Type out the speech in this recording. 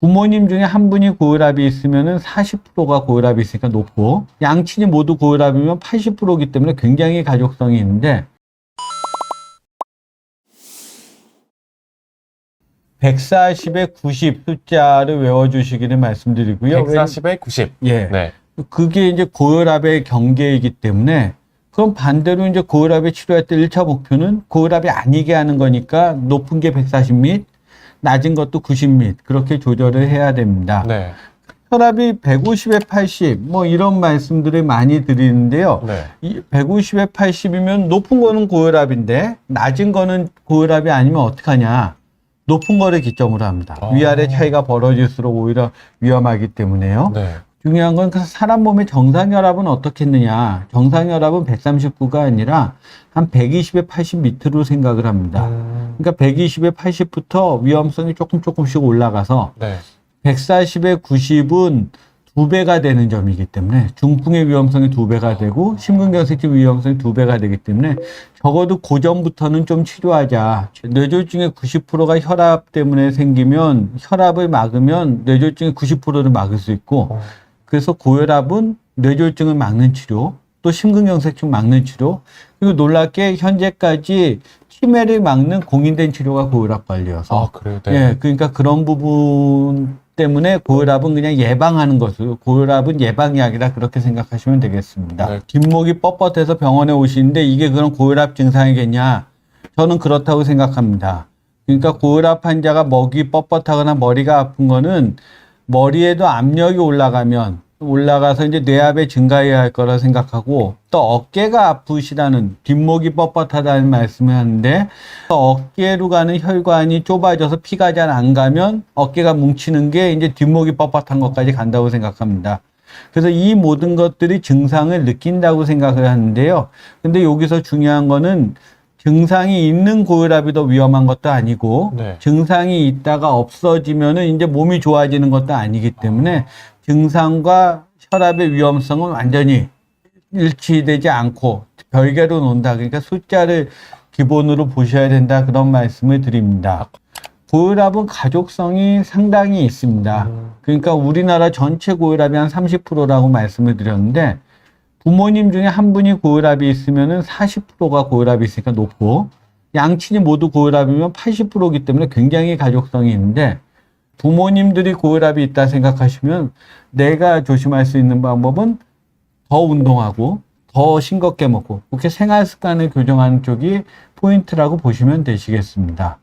부모님 중에 한 분이 고혈압이 있으면은 40%가 고혈압이 있으니까 높고 양친이 모두 고혈압이면 80%이기 때문에 굉장히 가족성이 있는데 140에 90 숫자를 외워주시기를 말씀드리고요. 140에 90. 예. 네. 그게 이제 고혈압의 경계이기 때문에 그럼 반대로 이제 고혈압의 치료할 때 1차 목표는 고혈압이 아니게 하는 거니까 높은 게 140 및 낮은 것도 90및 그렇게 조절을 해야 됩니다. 네. 혈압이 150에 80 뭐 이런 말씀들을 많이 드리는데요. 네. 이 150에 80이면 높은 거는 고혈압인데 낮은 거는 고혈압이 아니면 어떡하냐. 높은 거를 기점으로 합니다. 아. 위아래 차이가 벌어질수록 오히려 위험하기 때문에요. 네. 중요한 건 그래서 사람 몸의 정상 혈압은 어떻겠느냐. 정상 혈압은 139가 아니라 한 120에 80 밑으로 생각을 합니다. 음, 그러니까 120에 80부터 위험성이 조금 조금씩 올라가서 네. 140에 90은 두 배가 되는 점이기 때문에 중풍의 위험성이 두 배가 되고 심근경색증 위험성이 두 배가 되기 때문에 적어도 고전부터는 좀 치료하자. 뇌졸중의 90%가 혈압 때문에 생기면 혈압을 막으면 뇌졸중의 90%를 막을 수 있고 어. 그래서 고혈압은 뇌졸중을 막는 치료, 또 심근경색증 막는 치료, 그리고 놀랍게 현재까지 치매를 막는 공인된 치료가 고혈압 관리여서 아, 그래요? 네. 예, 그러니까 그런 부분 때문에 고혈압은 그냥 예방하는 것으로 고혈압은 예방약이라 그렇게 생각하시면 되겠습니다. 네. 뒷목이 뻣뻣해서 병원에 오시는데 이게 그런 고혈압 증상이겠냐? 저는 그렇다고 생각합니다. 그러니까 고혈압 환자가 목이 뻣뻣하거나 머리가 아픈 거는 머리에도 압력이 올라가면 올라가서 이제 뇌압이 증가해야 할 거라 생각하고 또 어깨가 아프시다는 뒷목이 뻣뻣하다는 말씀을 하는데 또 어깨로 가는 혈관이 좁아져서 피가 잘 안 가면 어깨가 뭉치는 게 이제 뒷목이 뻣뻣한 것까지 간다고 생각합니다. 그래서 이 모든 것들이 증상을 느낀다고 생각을 하는데요. 근데 여기서 중요한 거는 증상이 있는 고혈압이 더 위험한 것도 아니고 네. 증상이 있다가 없어지면은 이제 몸이 좋아지는 것도 아니기 때문에 증상과 혈압의 위험성은 완전히 일치되지 않고 별개로 논다. 그러니까 숫자를 기본으로 보셔야 된다. 그런 말씀을 드립니다. 고혈압은 가족성이 상당히 있습니다. 음, 그러니까 우리나라 전체 고혈압이 한 30%라고 말씀을 드렸는데 부모님 중에 한 분이 고혈압이 있으면은 40%가 고혈압이 있으니까 높고 양친이 모두 고혈압이면 80%이기 때문에 굉장히 가족성이 있는데 부모님들이 고혈압이 있다 생각하시면 내가 조심할 수 있는 방법은 더 운동하고 더 싱겁게 먹고 그렇게 생활 습관을 교정하는 쪽이 포인트라고 보시면 되시겠습니다.